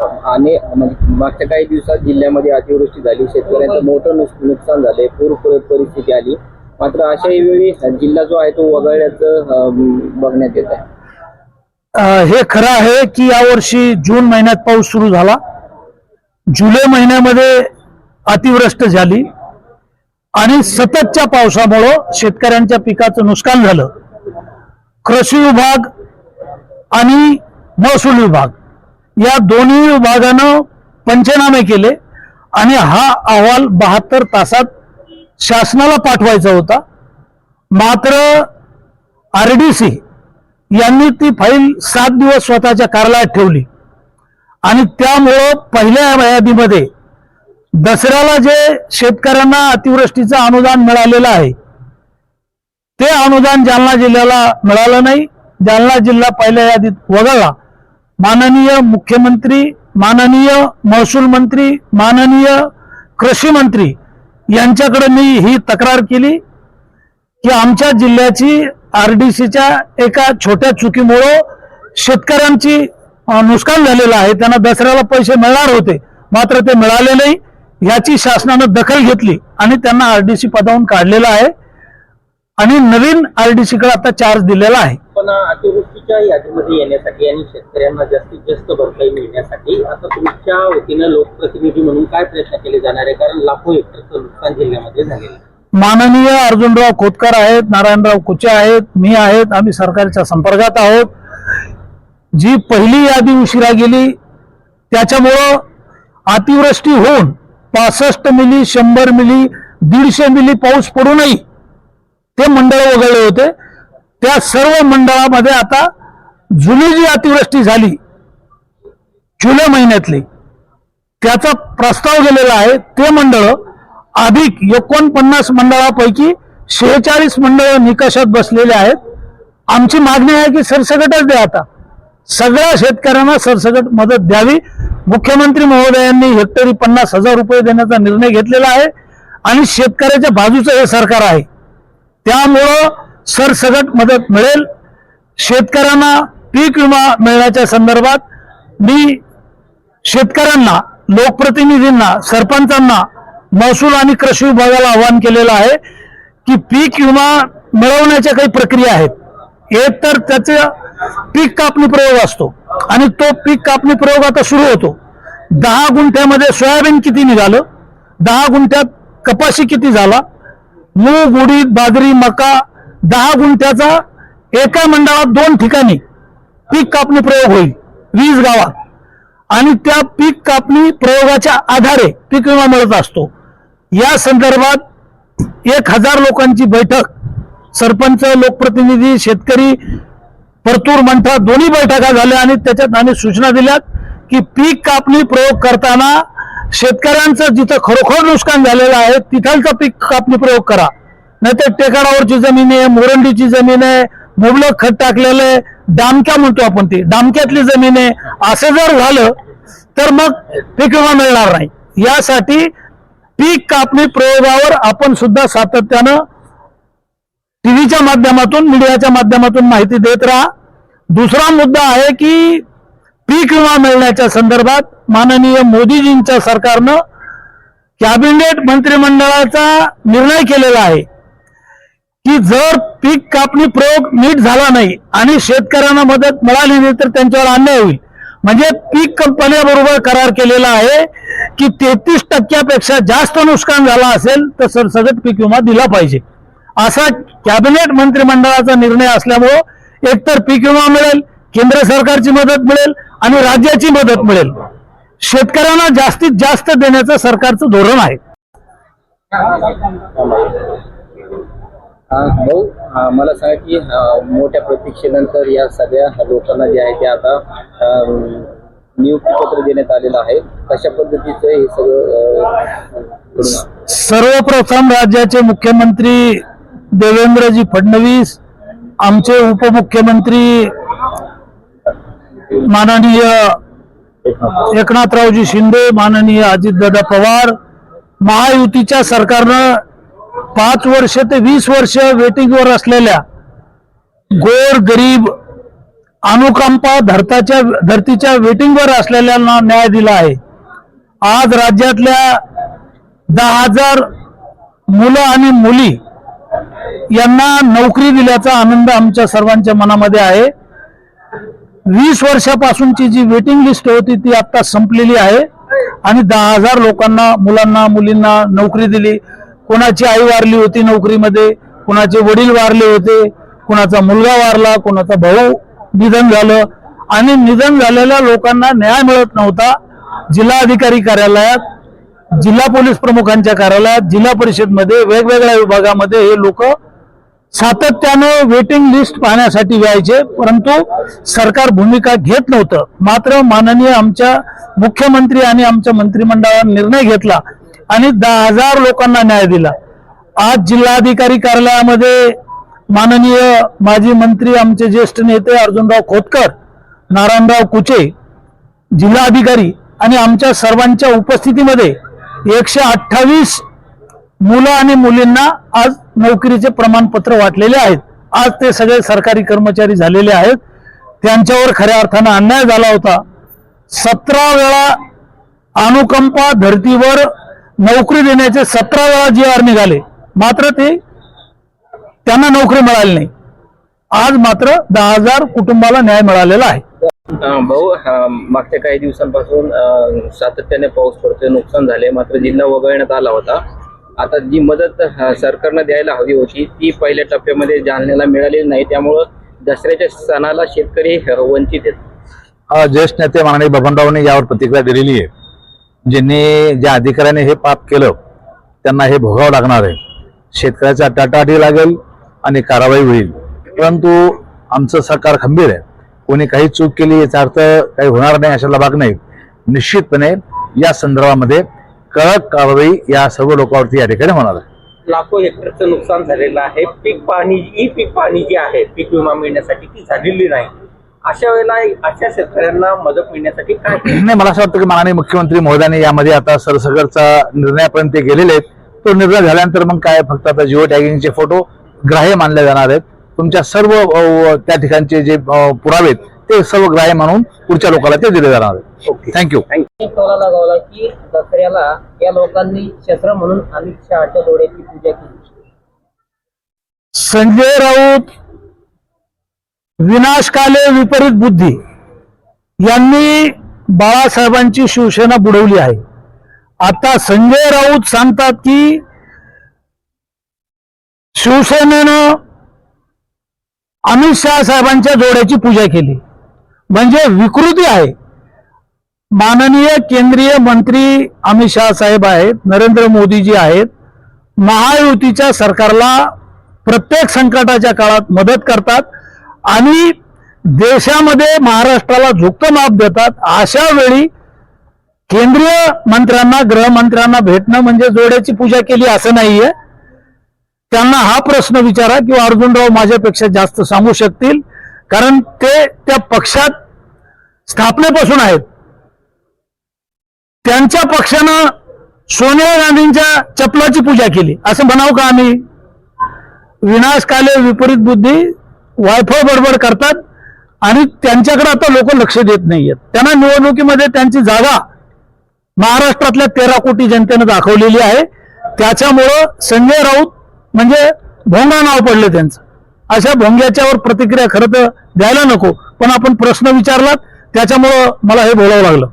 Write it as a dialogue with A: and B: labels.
A: आणि म्हणजे मागच्या काही दिवसात जिल्ह्यामध्ये अतिवृष्टी झाली शेतकऱ्यांचं मोठं नुकसान झालंय पूर परिस्थिती आली. मात्र अशाही वेळी जिल्हा जो आहे तो वगळण्याचं बघण्यात येत आहे
B: हे खरं आहे की यावर्षी जून महिन्यात पाऊस सुरू झाला. जुलै महिन्यामध्ये अतिवृष्ट झाली. आणि सततच्या पावसामुळं शेतकऱ्यांच्या पिकाचं नुकसान झालं. कृषी विभाग आणि महसूल विभाग. या दोन्ही विभागानं पंचनामे केले आणि हा अहवाल बहात्तर तासात शासनाला पाठवायचा होता. मात्र आर डी सी यांनी ती फाईल सात दिवस स्वतःच्या कार्यालयात ठेवली. आणि त्यामुळं पहिल्या यादीमध्ये दसऱ्याला जे शेतकऱ्यांना अतिवृष्टीचं अनुदान मिळालेलं आहे ते अनुदान जालना जिल्ह्याला मिळालं नाही. जालना जिल्हा पहिल्या यादीत वगळला. माननीय मुख्यमंत्री माननीय महसूल मंत्री माननीय कृषी मंत्री यांच्याकडे मी ही तक्रार केली की आमच्या जिल्ह्याची आरडीसीच्या एका छोट्या चुकीमुळं शेतकऱ्यांची नुकसान झालेलं आहे. त्यांना दसऱ्याला पैसे मिळणार होते मात्र ते मिळाले नाही. याची शासनानं दखल घेतली आणि त्यांना आरडीसी पदावरून काढलेलं आहे. आणि नवीन आरडीसी कडे आता चार्ज दिलेला आहे.
A: पण अतिवृष्टीच्या यादीमध्ये येण्यासाठी आणि शेतकऱ्यांना जास्तीत जास्त भरपाई मिळण्यासाठी आता तुमच्या वतीनं लोकप्रतिनिधी म्हणून काय प्रयत्न केले जाणार आहे? कारण लाखो हेक्टरचं नुकसान जिल्ह्यामध्ये झालेलं आहे.
B: माननीय अर्जुनराव खोतकर आहेत नारायणराव कुचे आहेत मी आहेत आम्ही सरकारच्या संपर्कात आहोत. जी पहिली यादी उशिरा गेली त्याच्यामुळं अतिवृष्टी होऊन पासष्ट मिली शंभर मिली दीडशे मिली पाऊस पडूनही ते मंडळ वगळले होते. त्या सर्व मंडळामध्ये आता जुनी जी अतिवृष्टी झाली जुलै महिन्यातली त्याचा प्रस्ताव गेलेला आहे ते मंडळ अधिक एकोणपन्नास मंडळापैकी शेहेचाळीस मंडळ निकषात बसलेले आहेत. आमची मागणी आहे की सरसकटच द्या आता. सगळ्या शेतकऱ्यांना सरसकट मदत द्यावी. मुख्यमंत्री महोदयांनी हेक्टरी पन्नास हजार रुपये देण्याचा निर्णय घेतलेला आहे आणि शेतकऱ्याच्या बाजूचं हे सरकार आहे. त्यामुळं सरसगट मदत मिळेल. शेतकऱ्यांना पीक विमा मिळण्याच्या संदर्भात मी शेतकऱ्यांना लोकप्रतिनिधींना सरपंचांना महसूल आणि कृषी विभागाला आवाहन केलेलं आहे की पीक विमा मिळवण्याच्या काही प्रक्रिया आहेत. एक तर त्याचं पीक कापणी प्रयोग असतो आणि तो पीक कापणी प्रयोग आता सुरू होतो. दहा गुंठ्यामध्ये सोयाबीन किती निघालं? दहा गुंठ्यात कपाशी किती झाला? मूग उडीद बाजरी मका दहा गुंठ्याचा एका मंडळात दोन ठिकाणी पीक कापणी प्रयोग होईल वीस गावात आणि त्या पीक कापणी प्रयोगाच्या आधारे पीक विमा मिळत असतो. या संदर्भात एक हजार लोकांची बैठक सरपंच लोकप्रतिनिधी शेतकरी परतूर मंठा दोन्ही बैठका झाल्या आणि त्याच्यात आम्ही सूचना दिल्यात की पीक कापणी प्रयोग करताना शेतकऱ्यांचं जिथं खरोखर नुकसान झालेलं आहे तिथलचा पीक कापणी प्रयोग करा. नाहीतर टेकाडावरची जमीन आहे मोरंडीची जमीन आहे मुबलक खत टाकलेलं आहे डामक्या म्हणतो आपण ती डामक्यातली जमीन आहे. असं जर झालं तर मग पीक विमा मिळणार नाही. यासाठी पीक कापणी प्रयोगावर आपण सुद्धा सातत्यानं टीव्हीच्या माध्यमातून मीडियाच्या माध्यमातून माहिती देत राहा. दुसरा मुद्दा आहे की पीक विमा मिळण्याच्या संदर्भात माननीय मोदीजींच्या सरकारनं कॅबिनेट मंत्रिमंडळाचा निर्णय केलेला आहे. की जर पीक कापणी प्रयोग नीट झाला नाही आणि शेतकऱ्यांना मदत मिळाली नाही तर त्यांच्यावर अन्याय होईल. म्हणजे पीक कंपन्याबरोबर करार केलेला आहे की तेहतीस टक्क्यापेक्षा जास्त नुकसान झाला असेल तर सरसगट पीक विमा दिला पाहिजे. असा कॅबिनेट मंत्रिमंडळाचा निर्णय असल्यामुळं एकतर पीक विमा मिळेल केंद्र सरकारची मदत मिळेल आणि राज्याची मदत मिळेल. शेतकऱ्यांना जास्तीत जास्त देण्याचं सरकारचं धोरण आहे.
A: भाऊ हो. मला सांगा की मोठ्या प्रतीक्षेनंतर या सगळ्या लोकांना जे आहे ते आता नियुक्ती नियुक्तीपत्र देण्यात आलेलं आहे. कशा पद्धतीचं हे सगळं
B: सर्वप्रथम राज्याचे मुख्यमंत्री देवेंद्रजी फडणवीस आमचे उपमुख्यमंत्री माननीय एकनाथरावजी शिंदे माननीय अजितदादा पवार महायुतीच्या सरकारनं पाच वर्ष ते वीस वर्ष वेटिंगवर असलेल्या गोर गरीब अनुकंपा धरताच्या धरतीच्या वेटिंगवर असलेल्यांना न्याय दिला आहे. आज राज्यातल्या दहा हजार मुलं आणि मुली यांना नोकरी दिल्याचा आनंद आमच्या सर्वांच्या मनामध्ये आहे. वीस वर्षापासूनची जी वेटिंग लिस्ट होती ती आता संपलेली आहे आणि दहा हजार लोकांना मुलांना मुलींना नोकरी दिली. कोणाची आई वारली होती नोकरीमध्ये कोणाचे वडील वारले होते कोणाचा मुलगा वारला कोणाचा भाऊ निधन झालं. आणि निधन झालेल्या लोकांना न्याय मिळत नव्हता. जिल्हाधिकारी कार्यालयात जिल्हा पोलीस प्रमुखांच्या कार्यालयात जिल्हा परिषदमध्ये वेगवेगळ्या विभागामध्ये हे लोक सातत्याने वेटिंग लिस्ट पाहण्यासाठी यायचे. परंतु सरकार भूमिका घेत नव्हतं. मात्र माननीय आमच्या मुख्यमंत्री आणि आमच्या मंत्रिमंडळाने निर्णय घेतला. आणि दहा हजार लोकांना न्याय दिला. आज जिल्हाधिकारी कार्यालयामध्ये माननीय माजी मंत्री आमचे ज्येष्ठ नेते अर्जुनराव खोतकर नारायणराव कुचे जिल्हाधिकारी आणि आमच्या सर्वांच्या उपस्थितीमध्ये एकशे अठ्ठावीस मुलं आणि मुलींना आज नोकरीचे प्रमाणपत्र वाटलेले आहेत. आज ते सगळे सरकारी कर्मचारी झालेले आहेत. त्यांच्यावर खऱ्या अर्थानं अन्याय झाला होता. सतरा वेळा अनुकंपा धर्तीवर नोकरी देण्याचे सतरा वेळा जी आर निघाले मात्र ते त्यांना नोकरी मिळाली नाही. आज मात्र दहा हजार कुटुंबाला न्याय मिळालेला आहे.
A: भाऊ मागच्या काही दिवसांपासून सातत्याने पाऊस पडतोय नुकसान झाले मात्र जिल्हा वगळण्यात आला होता. आता जी मदत सरकारनं द्यायला हवी होती ती पहिल्या टप्प्यामध्ये जालन्याला मिळालेली नाही. त्यामुळं दसऱ्याच्या सणाला शेतकरी वंचित आहेत.
C: ज्येष्ठ नेते माननीय बबनरावने यावर प्रतिक्रिया दिलेली आहे. ज्यांनी ज्या अधिकाऱ्याने हे पाप केलं त्यांना हे भोगावं लागणार आहे. शेतकऱ्याचा टाटाटी लागेल आणि कारवाई होईल. परंतु आमचं सरकार खंबीर आहे. कोणी काही चूक केली याचा अर्थ काही होणार नाही अशाला भाग नाही निश्चितपणे या संदर्भामध्ये कडक कारवाई या सर्व लोकांवरती या ठिकाणी होणार आहे.
D: लाखो हेक्टरचं नुकसान झालेलं आहे. पीक पाणी ई पीक पाणी जी आहे पीक विमा मिळण्यासाठी ती झालेली नाही. अशा वेळेला अशा शेतकऱ्यांना मदत मिळण्यासाठी काय
C: नाही मला असं वाटतं की माननीय मुख्यमंत्री महोदयांनी यामध्ये आता सरसगटचा निर्णयापर्यंत ते गेलेले आहेत. तो निर्णय झाल्यानंतर मग काय फक्त आता जिओ टॅगिंगचे फोटो ग्राह्य मानले जाणार आहेत. तुमच्या सर्व त्या ठिकाणचे जे पुरावे आहेत ते सर्व ग्राह्य म्हणून पुढच्या लोकांना ते दिले जाणार आहेत. थँक्यू
E: टोला लगावला की दसऱ्याला या लोकांनी शस्त्र म्हणून अमित शहाच्या डोळ्याची पूजा केली.
B: संजय राऊत विनाशकाले विपरीत बुद्धी. यांनी बाळासाहेबांची शिवसेना बुडवली आहे. आता संजय राऊत सांगतात की शिवसेनेनं अमित शहा साहेबांच्या जोड्याची पूजा केली. म्हणजे विकृती आहे. माननीय केंद्रीय मंत्री अमित शहा साहेब आहेत नरेंद्र मोदीजी आहेत. महायुतीच्या सरकारला प्रत्येक संकटाच्या काळात मदत करतात. आणि देशामध्ये महाराष्ट्राला झुकतं माप देतात अशा वेळी केंद्रीय मंत्र्यांना गृहमंत्र्यांना भेटणं म्हणजे जोड्याची पूजा केली असं नाहीये. त्यांना हा प्रश्न विचारा किंवा अर्जुनराव माझ्यापेक्षा जास्त सांगू शकतील. कारण ते त्या पक्षात स्थापनेपासून आहेत. त्यांच्या पक्षानं सोनिया गांधींच्या चपलाची पूजा केली. असं म्हणावं का आम्ही? विनाशकाले विपरीत बुद्धी वायफळ बडबड करतात आणि त्यांच्याकडे आता लोक लक्ष देत नाहीयेत. त्यांना निवडणुकीमध्ये त्यांची जागा महाराष्ट्रातल्या तेरा कोटी जनतेनं दाखवलेली आहे. त्याच्यामुळं संजय राऊत म्हणजे भोंगा नाव पडलं त्यांचं. अशा भोंग्याच्यावर प्रतिक्रिया खरं तर द्यायला नको पण आपण प्रश्न विचारलात त्याच्यामुळं मला हे बोलावं लागलं.